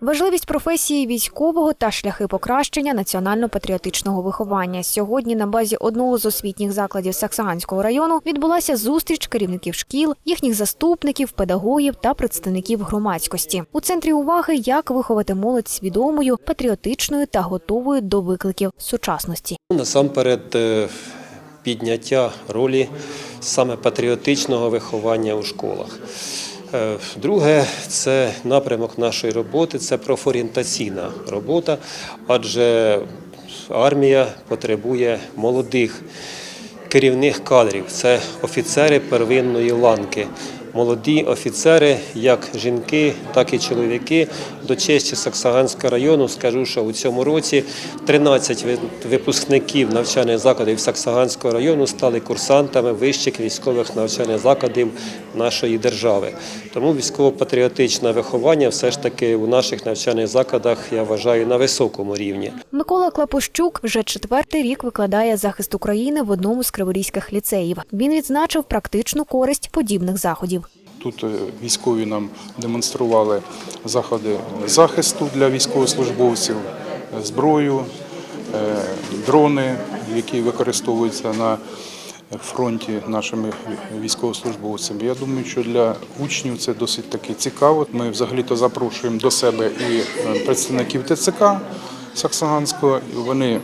Важливість професії військового та шляхи покращення національно-патріотичного виховання. Сьогодні на базі одного з освітніх закладів Саксаганського району відбулася зустріч керівників шкіл, їхніх заступників, педагогів та представників громадськості. У центрі уваги як виховати молодь свідомою, патріотичною та готовою до викликів сучасності. Насамперед е, підняття ролі саме патріотичного виховання у школах. Е, Друге, це напрямок нашої роботи, це профорієнтаційна робота, адже армія потребує молодих керівних кадрів. Це офіцери первинної ланки. Молоді офіцери, як жінки, так і чоловіки. До честі Саксаганського району скажу, що у цьому році 13 ви- випускників навчальних закладів Саксаганського району стали курсантами вищих військових навчальних закладів нашої держави. Тому військово-патріотичне виховання все ж таки у наших навчальних закладах я вважаю на високому рівні. Микола Клапощук вже четвертий рік викладає захист України в одному з криворізьких ліцеїв. Він відзначив практичну користь подібних заходів. Тут е, військові нам демонстрували заходи захисту для військовослужбовців, е, зброю, е, дрони, які використовуються на фронті нашими військовослужбовцями. Я думаю, що для учнів це досить таки цікаво. Ми взагалі-то запрошуємо до себе і представників ТЦК Саксаганського. Вони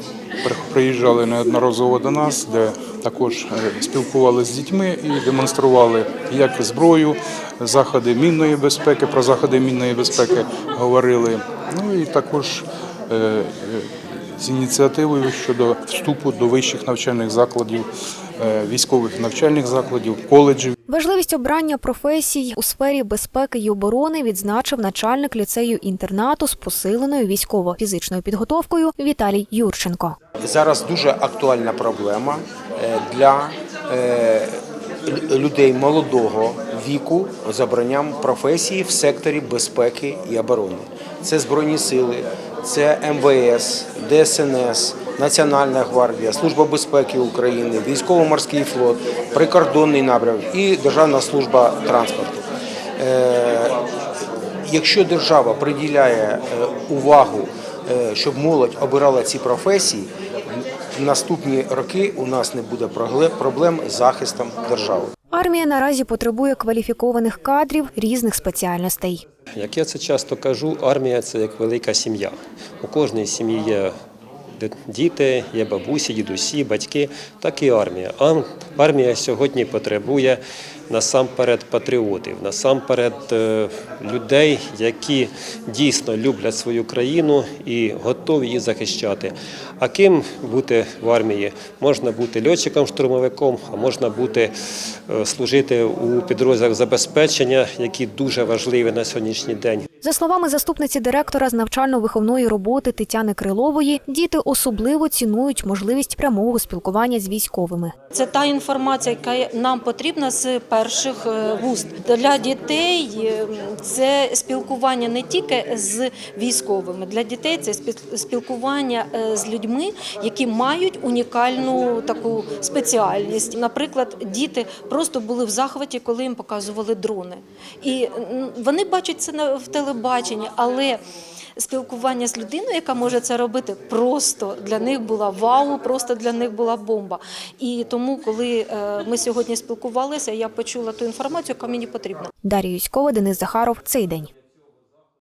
приїжджали неодноразово до нас, де також е, спілкувалися з дітьми і демонстрували як зброю, заходи мінної безпеки, про заходи мінної безпеки говорили. Ну і також е, е, з ініціативою щодо вступу до вищих навчальних закладів, військових навчальних закладів, коледжів. Важливість обрання професій у сфері безпеки й оборони відзначив начальник ліцею інтернату з посиленою військово-фізичною підготовкою Віталій Юрченко. Зараз дуже актуальна проблема е, для е, людей молодого віку з обранням професії в секторі безпеки і оборони. Це Збройні сили, це МВС, ДСНС, Національна гвардія, Служба безпеки України, Військово-морський флот, прикордонний напрямок і Державна служба транспорту. Е, Якщо держава приділяє е, увагу, е, щоб молодь обирала ці професії, в наступні роки у нас не буде проблем з захистом держави. Армія наразі потребує кваліфікованих кадрів різних спеціальностей. Як я це часто кажу, армія це як велика сім'я. У кожній сім'ї є діти, є бабусі, дідусі, батьки, так і армія. Ам- Армія сьогодні потребує насамперед патріотів, насамперед е, людей, які дійсно люблять свою країну і готові її захищати. А ким бути в армії? Можна бути льотчиком-штурмовиком, а можна бути е, служити у підрозділах забезпечення, які дуже важливі на сьогоднішній день. За словами заступниці директора з навчально-виховної роботи Тетяни Крилової, діти особливо цінують можливість прямого спілкування з військовими. Це та інформація, яка нам потрібна з перших е, вуст для дітей. е, Це спілкування не тільки з військовими. Для дітей це спіл- спілкування е, з людьми, які мають унікальну таку спеціальність. Наприклад, діти просто були в захваті, коли їм показували дрони, і вони бачать це в телебаченні, але спілкування з людиною, яка може це робити, просто для них була вау, просто для них була бомба. І тому, коли е, ми сьогодні спілкувалися, я почула ту інформацію, яка мені потрібна. Дар'я Юськова, Денис Захаров. Цей день.